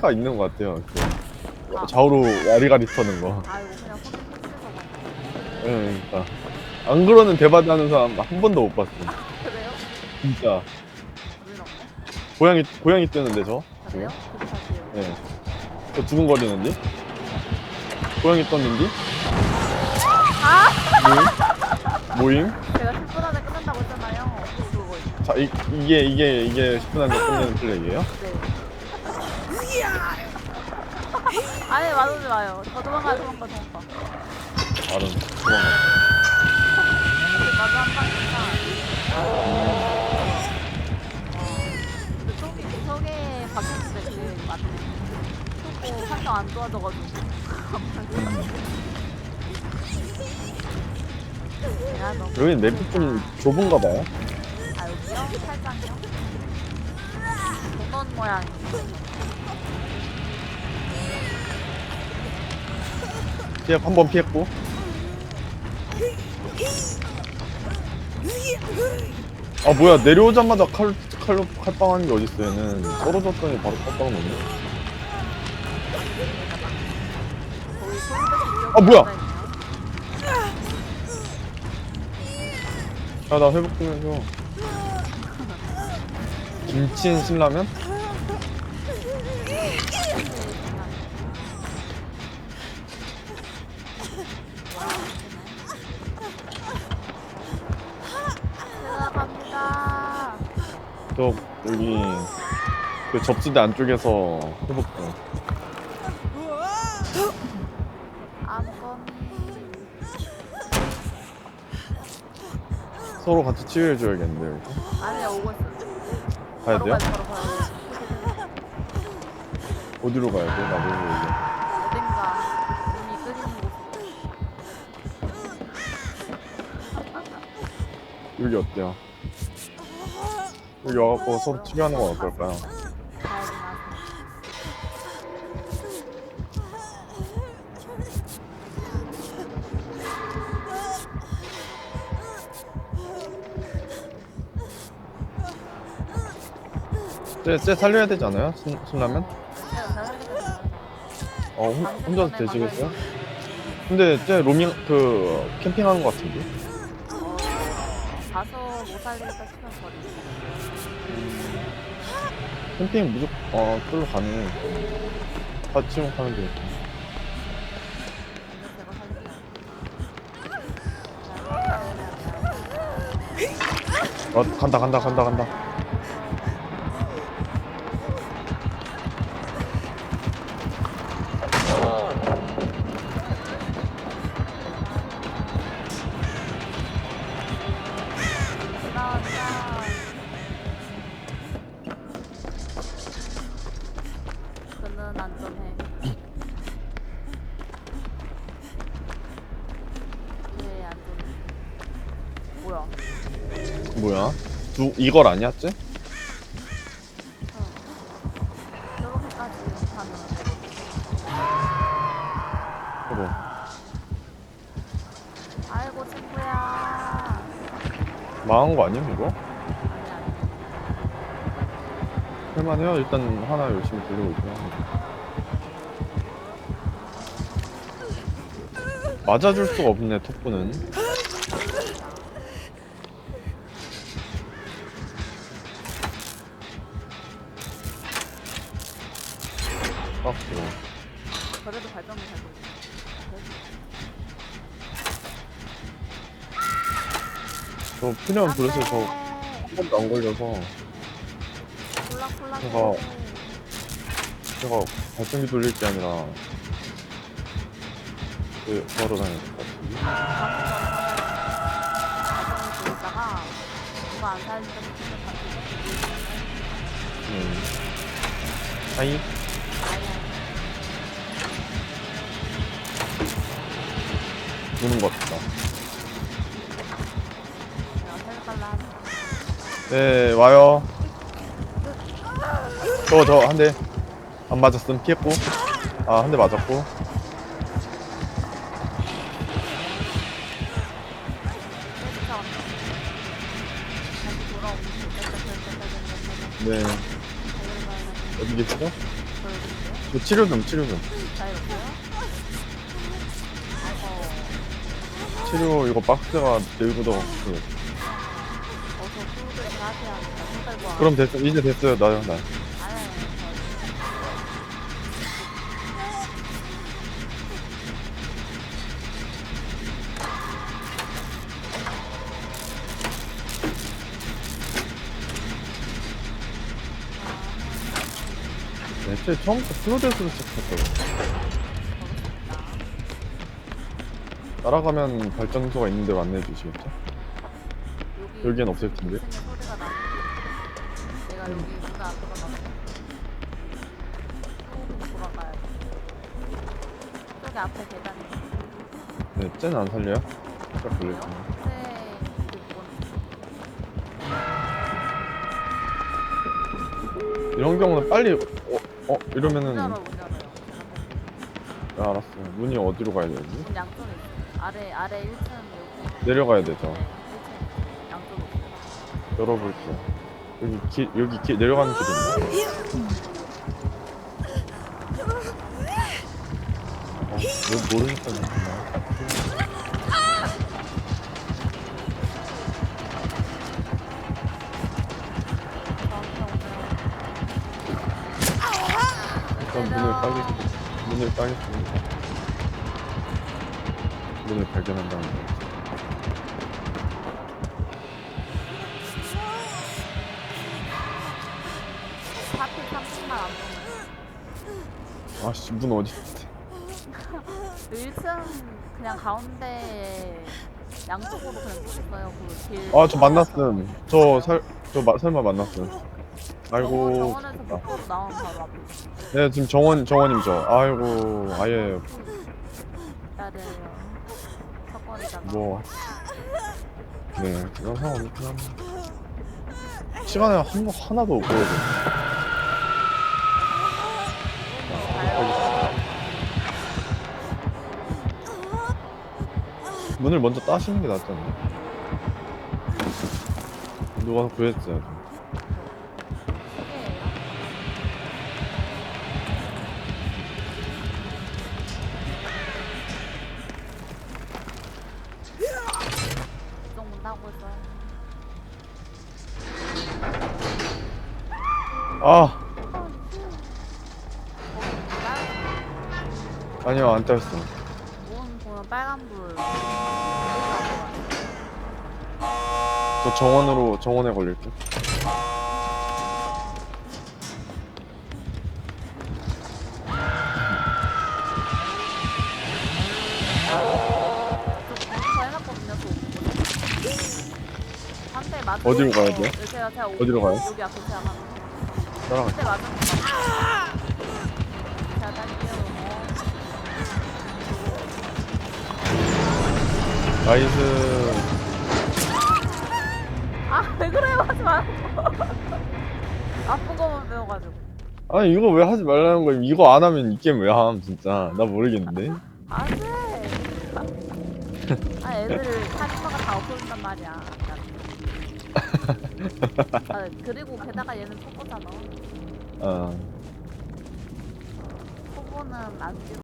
가 있는 것 같아요. 그 아. 좌우로 와리가리 터는 거. 아이고 그냥 손에 꽂혀서 예, 그러니까 안 그러는 대바대 하는 사람 한 번도 못 봤어. 그래요? 진짜? 고양이 고양이 뜨는데 저. 그래요? 그게 사실이에요 예. 저 두근거리는지. 고양이 떴는지. 아! 모임? 모임? 제가 10분 안에 끝난다고 했잖아요 그거 있 자, 이, 이게 이게 이게 10분 안에 끝내는 플레이예요? 네 아니 맞으지 마요 저 도망가요 도망가 도망가 말은 도망가. 맞아 한 방이니까 근데 속에 속에 박혔는데 그게 맞네 속고 판정 안 너무 여기 맵이 좀 좁은가 봐요. 아 여기요? 살짝요? 도넛 모양이 피해 한번 피했고. 아 뭐야 내려오자마자 칼 칼로 칼빵하는 게 어딨어 얘는 떨어졌더니 바로 칼빵 소리도 아, 뭐야? 야나 회복 좀 해줘. 김치인 신라면? 저 여기 그 접수대 안쪽에서 좀. 암검이 서로 같이 치유해줘야겠는데 여기. 아니야 오고 있어. 가야 바로 돼요? 가야 돼, 바로 가야 돼. 어디로 가야 돼? 나 모르고 어딘가 눈이 끓이는 곳. 여기 어때요? 여기 와갖고 서로 치유하는 건 어떨까요? 쟤, 쟤 살려야 되지 않아요? 신, 신라면? 어 혼, 혼자서 되시겠어요? 근데 쟤 로밍 그 캠핑하는 것 같은데? 어, 가서 못 살리겠다 싶으면 버리. 캠핑 무조건 어 끌로 가네 같이 가면 되겠다 어 간다 간다 간다 간다. 뭐야? 뭐야? 두 이걸 아니야 쟤? 저렇게까지 하면 그거 아이고 친구야. 망한 거 아니야 이거? 아니 아니. 할만해요 일단 하나 열심히 돌리고 있고요 맞아줄 수가 없네 톡구는 깎고 그래도 발전을 잘 돼. 저 푸념 브레스 저한 네. 번도 안 걸려서 콜라콜라. 제가- 제가 발전기 돌릴 게 아니라 그 바로 다녀야 될것 같은데 발전을 돌다가 누가 안 살리니까 진짜 발전을 음. 하이 보는 것 같다. 네 와요 저 저 한 대 안 맞았음 피했고 아 한 대 맞았고 네 네. 어디 계시죠? 뭐 치료 좀 치료 좀? 치료 이거 박스가 내구도 그 어서 수술을 하셔야 합니다. 손 들고 와. 그럼 됐어 이제 됐어요 나요 나 아니, 애초에 처음부터 프로데스로 시작했다고 따라가면 발전소가 있는 데로 안내해 주시겠죠? 여기 여기엔 없을 텐데. 무슨 소리가 나. 내가 여기 문안 들어가면 또 돌아가야 돼. 저기 앞에 계단이 네, 쟤는 안 살려요? 네, 그 이런 경우는 빨리 어, 어 이러면은 문 열어 야, 문 열어 요. 알았어 문이 어디로 가야 되지? 문 양쪽에 있어. 아래 아래 1층 여기. 내려가야 되죠 네, 1층 양쪽에 있어. 열어볼게요 여기 길 여기 길 내려가는 있나? 어, 왜 모르니까 그렇구나 일단 문을 까겠습니다 문을 까겠습니다 문을 발견한 다음에 하필 30만 안 보면. 아씨 문 어디 있지? 1층 그냥 가운데 양쪽으로 그냥 뚫었어요. 그 길. 아 저 만났음 저 설, 저 마, 설마 만났음 아이고 정원에서 밖으로 나오면 바로 앞에. 네 지금 정원 정원님죠 아이고 아예 기다려요. 사건이잖아. 뭐 네, 그런 상황이긴 합니다. 시간에 한번 하나도 못 보여줘. 문을 먼저 따시는 게 낫지 않나? 누가 구했어요. 아 아니요 안 땄어. 문 보면 빨간 불. 저 정원으로 정원에 걸릴게. 어디로 가야 돼요? 제가 제가 어디로 가요? 여기 앞에 제가. 따라가. 딸게요. 나이스. 아, 왜 그래요? 하지 마. 아픈 거만 배워가지고. 아니 이거 왜 하지 말라는 거야? 이거 안 하면 이 게임 왜 함? 진짜 나 모르겠는데. 안 돼. 아, 애들 카리스마가 다 없어진단 말이야. 아, 그리고 게다가 얘는 초보잖아. 아 초보는 안 찍어.